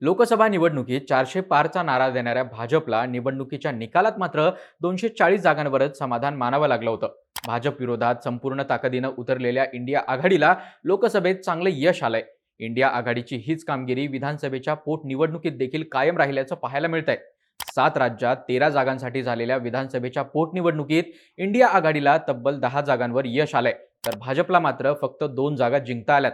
लोकसभा निवडणुकीत चारशे पारचा नारा देणाऱ्या भाजपला निवडणुकीच्या निकालात मात्र दोनशे चाळीस जागांवरच समाधान मानावं लागलं होतं. भाजप विरोधात संपूर्ण ताकदीनं उतरलेल्या इंडिया आघाडीला लोकसभेत चांगलं यश आलंय. इंडिया आघाडीची हीच कामगिरी विधानसभेच्या पोटनिवडणुकीत देखील कायम राहिल्याचं पाहायला मिळतंय. सात राज्यात तेरा जागांसाठी झालेल्या विधानसभेच्या पोटनिवडणुकीत इंडिया आघाडीला तब्बल दहा जागांवर यश आलंय. तर भाजपला मात्र फक्त दोन जागा जिंकता आल्यात.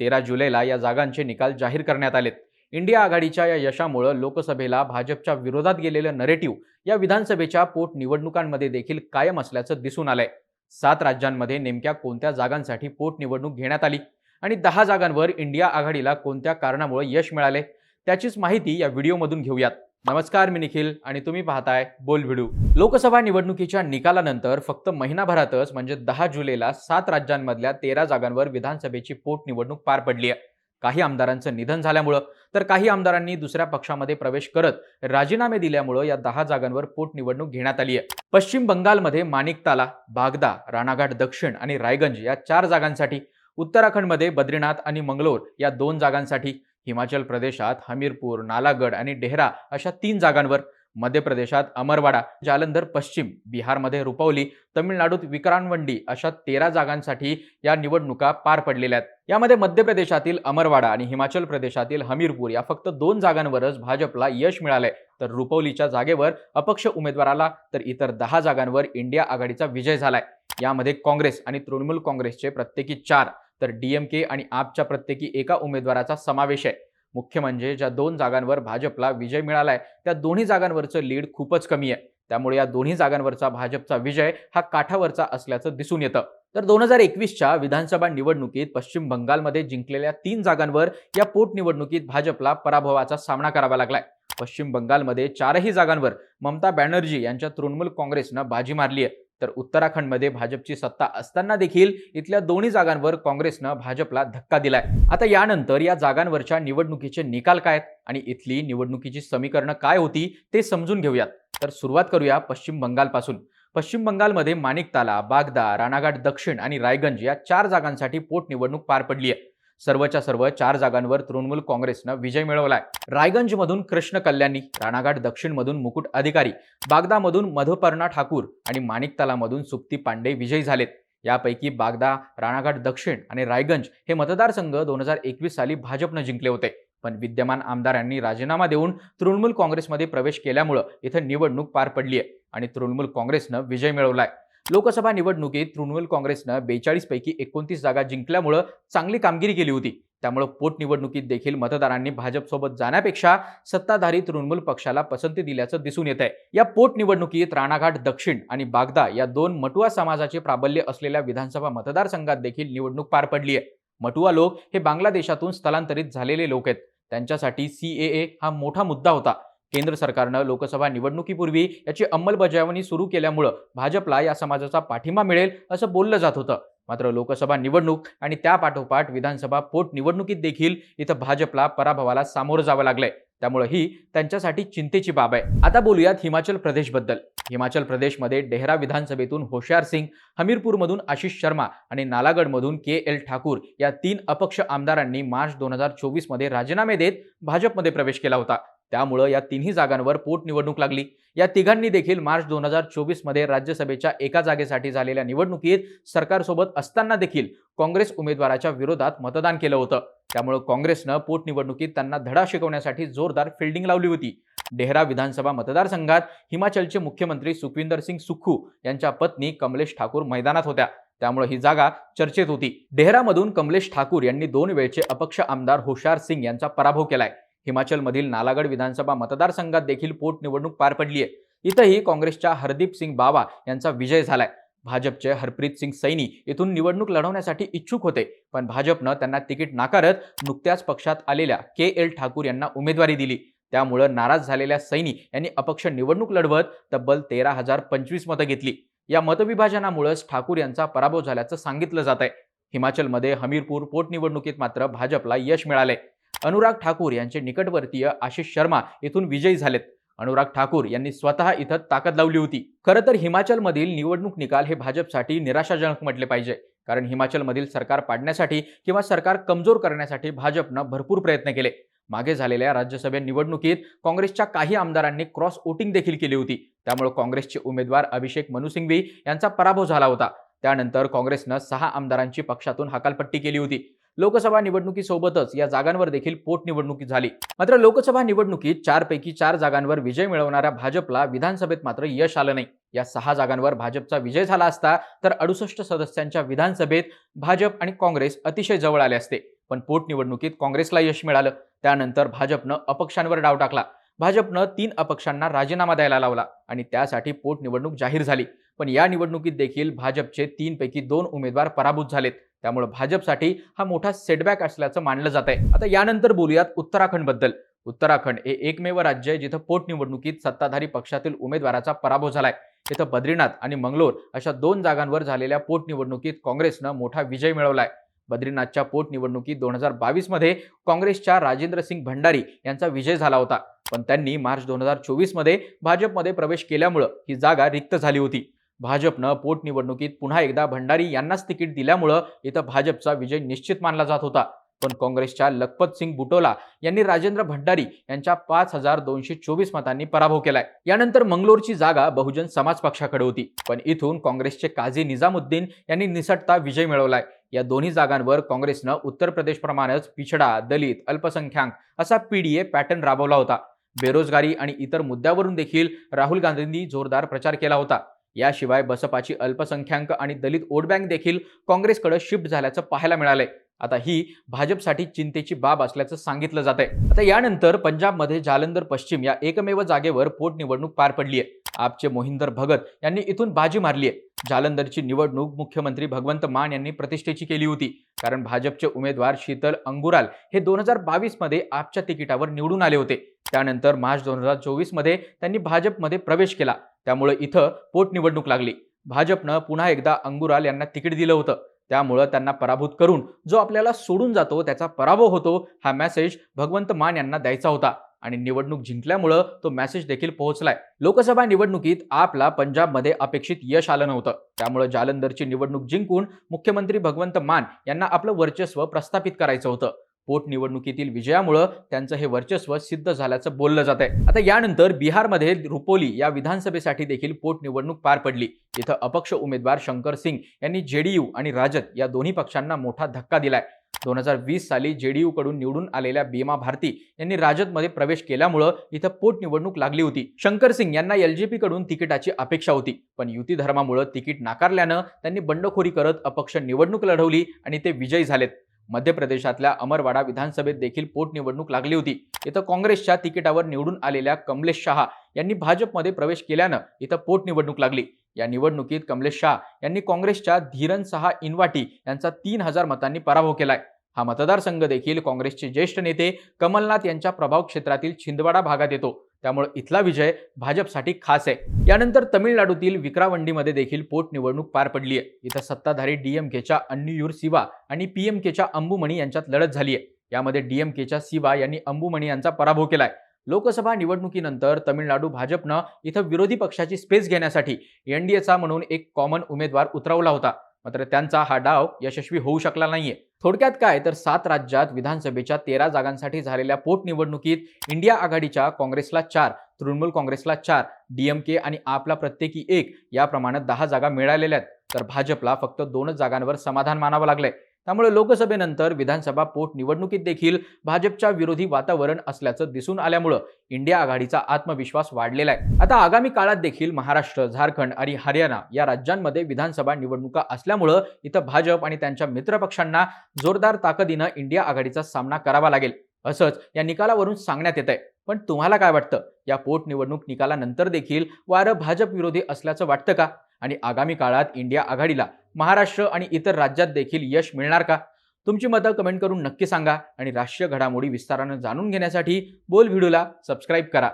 तेरा जुलैला या जागांचे निकाल जाहीर करण्यात आलेत. इंडिया आघाडीच्या या यशामुळं लोकसभेला भाजपच्या विरोधात गेलेलं नरेटिव्ह या विधानसभेच्या पोटनिवडणुकांमध्ये देखील कायम असल्याचं दिसून आलंय. सात राज्यांमध्ये नेमक्या कोणत्या जागांसाठी पोटनिवडणूक घेण्यात आली आणि दहा जागांवर इंडिया आघाडीला कोणत्या कारणामुळे यश मिळाले त्याचीच माहिती या व्हिडिओमधून घेऊयात. नमस्कार मी निखिल आणि तुम्ही पाहताय बोल व्हिडिओ. लोकसभा निवडणुकीच्या निकालानंतर फक्त महिनाभरातच म्हणजे दहा जुलैला सात राज्यांमधल्या तेरा जागांवर विधानसभेची पोटनिवडणूक पार पडली आहे काही आमदारांचं निधन झाल्यामुळं तर काही आमदारांनी दुसऱ्या पक्षामध्ये प्रवेश करत राजीनामे दिल्यामुळं या दहा जागांवर पोटनिवडणूक घेण्यात आली आहे पश्चिम बंगालमध्ये माणिकताला बागदा राणाघाट दक्षिण आणि रायगंज या चार जागांसाठी उत्तराखंडमध्ये बद्रीनाथ आणि मंगलोर या दोन जागांसाठी हिमाचल प्रदेशात हमीरपूर नालागड आणि डेहरा अशा तीन जागांवर मध्य प्रदेशात अमरवाडा जालंधर पश्चिम बिहारमध्ये रुपवली तमिळनाडूत विक्रांवंडी अशा तेरा जागांसाठी या निवडणुका पार पडलेल्या आहेत. यामध्ये मध्य प्रदेशातील अमरवाडा आणि हिमाचल प्रदेशातील हमीरपूर या फक्त दोन जागांवरच भाजपला यश मिळालंय. तर रुपवलीच्या जागेवर अपक्ष उमेदवाराला तर इतर दहा जागांवर इंडिया आघाडीचा विजय झालाय. यामध्ये काँग्रेस आणि तृणमूल काँग्रेसचे प्रत्येकी चार तर डीएमके आणि आपच्या प्रत्येकी एका उमेदवाराचा समावेश आहे. मुख्य म्हणजे ज्या दोन जागांवर भाजपला विजय मिळालाय त्या दोन्ही जागांवरचं लीड खूपच कमी आहे. त्यामुळे या दोन्ही जागांवरचा भाजपचा विजय हा काठावरचा असल्याचं दिसून येतं. तर दोन हजार एकवीसच्या विधानसभा निवडणुकीत पश्चिम बंगालमध्ये जिंकलेल्या तीन जागांवर या पोटनिवडणुकीत भाजपला पराभवाचा सामना करावा लागलाय. पश्चिम बंगालमध्ये चारही जागांवर ममता बॅनर्जी यांच्या तृणमूल काँग्रेसनं बाजी मारली आहे. तर उत्तराखंडमध्ये भाजपची सत्ता असताना देखील इथल्या दोन्ही जागांवर काँग्रेसनं भाजपला धक्का दिलाय. आता यानंतर या जागांवरच्या निवडणुकीचे निकाल काय आहेत आणि इथली निवडणुकीची समीकरणं काय होती ते समजून घेऊयात. तर सुरुवात करूया पश्चिम बंगालपासून. पश्चिम बंगालमध्ये माणिकताला बागदा राणाघाट दक्षिण आणि रायगंज या चार जागांसाठी पोटनिवडणूक पार पडली आहे सर्वच्या सर्व चार जागांवर तृणमूल काँग्रेसनं विजय मिळवलाय. रायगंजमधून कृष्ण कल्याणी राणाघाट दक्षिणमधून मुकुट अधिकारी बागदामधून मधुपर्णा ठाकूर आणि माणिकतालामधून सुप्ती पांडे विजयी झालेत. यापैकी बागदा राणाघाट दक्षिण आणि रायगंज हे मतदारसंघ दोन हजार एकवीस साली भाजपनं जिंकले होते. पण विद्यमान आमदारांनी राजीनामा देऊन तृणमूल काँग्रेसमध्ये प्रवेश केल्यामुळं इथं निवडणूक पार पडली आहे आणि तृणमूल काँग्रेसनं विजय मिळवलाय. लोकसभा निवडणुकीत तृणमूल काँग्रेसनं बेचाळीस पैकी एकोणतीस जागा जिंकल्यामुळं चांगली कामगिरी केली होती. त्यामुळं पोटनिवडणुकीत देखील मतदारांनी भाजपसोबत जाण्यापेक्षा सत्ताधारी तृणमूल पक्षाला पसंती दिल्याचं दिसून येत आहे या पोटनिवडणुकीत राणाघाट दक्षिण आणि बागदा या दोन मटुआ समाजाचे प्राबल्य असलेल्या विधानसभा मतदारसंघात देखील निवडणूक पार पडली आहे मटुआ लोक हे बांगलादेशातून स्थलांतरित झालेले लोक आहेत. त्यांच्यासाठी सी ए ए हा मोठा मुद्दा होता. केंद्र सरकारनं लोकसभा निवडणुकीपूर्वी याची अंमलबजावणी सुरू केल्यामुळं भाजपला या समाजाचा पाठिंबा मिळेल असं बोललं जात होतं. मात्र लोकसभा निवडणूक आणि त्या पाठोपाठ विधानसभा पोटनिवडणुकीत देखील इथं भाजपला पराभवाला सामोरं जावं लागलंय. त्यामुळे ही त्यांच्यासाठी चिंतेची बाब आहे. आता बोलूयात हिमाचल प्रदेशबद्दल. हिमाचल प्रदेशमध्ये डेहरा विधानसभेतून होशियार सिंग हमीरपूरमधून आशिष शर्मा आणि नालागडमधून के एल ठाकूर या तीन अपक्ष आमदारांनी मार्च दोन हजार चोवीसमध्ये राजीनामे देत भाजपमध्ये प्रवेश केला होता. त्यामुळं या तिन्ही जागांवर पोटनिवडणूक लागली. या तिघांनी देखील मार्च दोन हजार चोवीसमध्ये राज्यसभेच्या एका जागेसाठी झालेल्या निवडणुकीत सरकारसोबत असताना देखील काँग्रेस उमेदवाराच्या विरोधात मतदान केलं होतं. त्यामुळे काँग्रेसनं पोटनिवडणुकीत त्यांना धडा शिकवण्यासाठी जोरदार फिल्डिंग लावली होती. डेहरा विधानसभा मतदारसंघात हिमाचलचे मुख्यमंत्री सुखविंदर सिंग सुखू यांच्या पत्नी कमलेश ठाकूर मैदानात होत्या. त्यामुळे ही जागा चर्चेत होती. डेहरामधून कमलेश ठाकूर यांनी दोन वेळचे अपक्ष आमदार हुशार सिंग यांचा पराभव केलाय. हिमाचलमधील नालागड विधानसभा मतदारसंघात देखील पोटनिवडणूक पार पडली आहे. इथंही काँग्रेसच्या हरदीप सिंग बावा यांचा विजय झालाय. भाजपचे हरप्रीत सिंग सैनी इथून निवडणूक लढवण्यासाठी इच्छुक होते पण भाजपनं त्यांना तिकीट नाकारत नुकत्याच पक्षात आलेल्या के एल ठाकूर यांना उमेदवारी दिली. त्यामुळं नाराज झालेल्या सैनी यांनी अपक्ष निवडणूक लढवत तब्बल तेरा हजार पंचवीस मतं घेतली. या मतविभाजनामुळेच ठाकूर यांचा पराभव झाल्याचं सांगितलं जात आहे हिमाचलमध्ये हमीरपूर पोटनिवडणुकीत मात्र भाजपला यश मिळाले अनुराग ठाकूर यांचे निकटवर्तीय आशिष शर्मा इथून विजयी झालेत. अनुराग ठाकूर यांनी स्वतः इथं ताकद लावली होती. खरं तर हिमाचलमधील निवडणूक निकाल हे भाजपसाठी निराशाजनक म्हटले पाहिजे. कारण हिमाचलमधील सरकार पाडण्यासाठी किंवा सरकार कमजोर करण्यासाठी भाजपनं भरपूर प्रयत्न केले. मागे झालेल्या राज्यसभा निवडणुकीत काँग्रेसच्या काही आमदारांनी क्रॉस वोटिंग देखील केली होती. त्यामुळे काँग्रेसचे उमेदवार अभिषेक मनुसिंघवी यांचा पराभव झाला होता. त्यानंतर काँग्रेसनं सहा आमदारांची पक्षातून हकालपट्टी केली होती. लोकसभा निवडणुकीसोबतच या जागांवर देखील पोटनिवडणुकी झाली. मात्र लोकसभा निवडणुकीत चारपैकी चार जागांवर विजय मिळवणाऱ्या भाजपला विधानसभेत मात्र यश आलं नाही. या सहा जागांवर भाजपचा विजय झाला असता तर अडुसष्ट सदस्यांच्या विधानसभेत भाजप आणि काँग्रेस अतिशय जवळ आले असते. पण पोटनिवडणुकीत काँग्रेसला यश मिळालं. त्यानंतर भाजपनं अपक्षांवर डाव टाकला. भाजपनं तीन अपक्षांना राजीनामा द्यायला लावला आणि त्यासाठी पोटनिवडणूक जाहीर झाली. पण या निवडणुकीत देखील भाजपचे तीनपैकी दोन उमेदवार पराभूत झालेत. त्यामुळे भाजपसाठी हा मोठा सेटबॅक असल्याचं मानलं जात आहे आता यानंतर बोलूयात उत्तराखंडबद्दल. उत्तराखंड हे एकमेव राज्य आहे जिथं पोटनिवडणुकीत सत्ताधारी पक्षातील उमेदवाराचा पराभव झालाय. इथं बद्रीनाथ आणि मंगलोर अशा दोन जागांवर झालेल्या पोटनिवडणुकीत काँग्रेसनं मोठा विजय मिळवलाय. बद्रीनाथच्या पोटनिवडणुकीत दोन हजार बावीसमध्ये काँग्रेसच्या राजेंद्र सिंग भंडारी यांचा विजय झाला होता. पण त्यांनी मार्च दोन हजार चोवीसमध्ये भाजपमध्ये प्रवेश केल्यामुळं ही जागा रिक्त झाली होती. भाजपनं पोटनिवडणुकीत पुन्हा एकदा भंडारी यांनाच तिकीट दिल्यामुळं इथं भाजपचा विजय निश्चित मानला जात होता. पण काँग्रेसच्या लखपत सिंग बुटोला यांनी राजेंद्र भंडारी यांच्या पाच हजार दोनशे चोवीस मतांनी पराभव केलाय. यानंतर मंगलोरची जागा बहुजन समाज पक्षाकडे होती. पण इथून काँग्रेसचे काझी निजामुद्दीन यांनी निसटता विजय मिळवलाय. या दोन्ही जागांवर काँग्रेसनं उत्तर प्रदेशप्रमाणेच पिछडा दलित अल्पसंख्याक असा पीडीए पॅटर्न राबवला होता. बेरोजगारी आणि इतर मुद्द्यावरून देखील राहुल गांधींनी जोरदार प्रचार केला होता. याशिवाय बसपाची अल्पसंख्याक आणि दलित वोट बँक देखील काँग्रेसकडे शिफ्ट झाल्याचं पाहायला मिळालंय. आता ही भाजपसाठी चिंतेची बाब असल्याचं सांगितलं जात आहे आता यानंतर पंजाबमध्ये जालंधर पश्चिम या एकमेव जागेवर पोटनिवडणूक पार पडली आहे आपचे मोहिंदर भगत यांनी इथून बाजी मारली आहे जालंधरची निवडणूक मुख्यमंत्री भगवंत मान यांनी प्रतिष्ठेची केली होती. कारण भाजपचे उमेदवार शीतल अंगुराल हे दोन हजार बावीसमध्ये आपच्या तिकिटावर निवडून आले होते. त्यानंतर मार्च दोन हजार चोवीसमध्ये त्यांनी भाजपमध्ये प्रवेश केला. त्यामुळे इथं पोटनिवडणूक लागली. भाजपनं पुन्हा एकदा अंगुराल यांना तिकीट दिलं होतं. त्यामुळं त्यांना पराभूत करून जो आपल्याला सोडून जातो त्याचा पराभव होतो हा मेसेज भगवंत मान यांना द्यायचा होता. आणि निवडणूक जिंकल्यामुळं तो मेसेज देखील पोहोचलाय. लोकसभा निवडणुकीत आपला पंजाबमध्ये अपेक्षित यश आलं नव्हतं. त्यामुळे जालंधरची निवडणूक जिंकून मुख्यमंत्री भगवंत मान यांना आपलं वर्चस्व प्रस्थापित करायचं होतं. पोटनिवडणुकीतील विजयामुळं त्यांचं हे वर्चस्व सिद्ध झाल्याचं बोललं जात आहे. आता यानंतर बिहारमध्ये रुपोली या विधानसभेसाठी देखील पोटनिवडणूक पार पडली. इथं अपक्ष उमेदवार शंकर सिंग यांनी जेडीयू आणि राजद या दोन्ही पक्षांना मोठा धक्का दिलाय. दोन हजार वीस साली जेडीयू कडून निवडून आलेल्या बीमा भारती यांनी राजदमध्ये प्रवेश केल्यामुळं इथं पोटनिवडणूक लागली होती. शंकर सिंग यांना एलजेपी कडून तिकिटाची अपेक्षा होती. पण युती धर्मामुळं तिकीट नाकारल्यानं त्यांनी बंडखोरी करत अपक्ष निवडणूक लढवली आणि ते विजयी झालेत. मध्य प्रदेशातल्या अमरवाडा विधानसभेत देखील पोटनिवडणूक लागली होती. इथं काँग्रेसच्या तिकिटावर निवडून आलेल्या कमलेश शहा यांनी भाजपमध्ये प्रवेश केल्यानं इथं पोटनिवडणूक लागली. या निवडणुकीत कमलेश शाह यांनी काँग्रेसच्या धीरन सहा इनवाटी यांचा तीन हजार मतांनी पराभव केलाय. हा मतदारसंघ देखील काँग्रेसचे ज्येष्ठ नेते कमलनाथ यांच्या प्रभाव क्षेत्रातील छिंदवाडा भागात येतो. त्यामुळे इथला विजय भाजपसाठी खास आहे. यानंतर तमिळनाडूतील विक्रावंडीमध्ये देखील पोटनिवडणूक पार पडली आहे. इथं सत्ताधारी डीएमकेच्या अन्नियूर सिवा आणि पीएमकेच्या अंबुमणी यांच्यात लढत झाली आहे. यामध्ये डीएमकेच्या सिवा यांनी अंबुमणी यांचा पराभव केलाय. लोकसभा निवडणुकीनंतर तमिळनाडू भाजपनं इथं विरोधी पक्षाची स्पेस घेण्यासाठी एनडीएचा म्हणून एक कॉमन उमेदवार उतरवला होता. मात्र त्यांचा हा डाव यशस्वी होऊ शकला नाहीये. थोडक्यात काय तर सात राज्यात विधानसभेच्या तेरा जागांसाठी झालेल्या पोटनिवडणुकीत इंडिया आघाडीच्या काँग्रेसला चार तृणमूल काँग्रेसला चार डीएमके आणि आपला प्रत्येकी एक या प्रमाणात दहा जागा मिळालेल्या आहेत. तर भाजपला फक्त दोनच जागांवर समाधान मानावं लागलंय. त्यामुळे लोकसभेनंतर विधानसभा पोटनिवडणुकीत देखील भाजपच्या विरोधी वातावरण असल्याचं दिसून आल्यामुळं इंडिया आघाडीचा आत्मविश्वास वाढलेला आहे. आता आगामी काळात देखील महाराष्ट्र झारखंड आणि हरियाणा या राज्यांमध्ये विधानसभा निवडणुका असल्यामुळं इथं भाजप आणि त्यांच्या मित्रपक्षांना जोरदार ताकदीनं इंडिया आघाडीचा सामना करावा लागेल असंच या निकालावरून सांगण्यात येत आहे पण तुम्हाला काय वाटतं? या पोटनिवडणूक निकालानंतर देखील वारं भाजप विरोधी असल्याचं वाटतं का? आणि आगामी काळात इंडिया आघाडीला महाराष्ट्र आणि इतर राज्यात देखील यश मिळणार का? तुमची मतं कमेंट करून नक्की सांगा आणि राष्ट्रीय घडामोडी विस्तारानं जाणून घेण्यासाठी बोल व्हिडिओला सबस्क्राईब करा.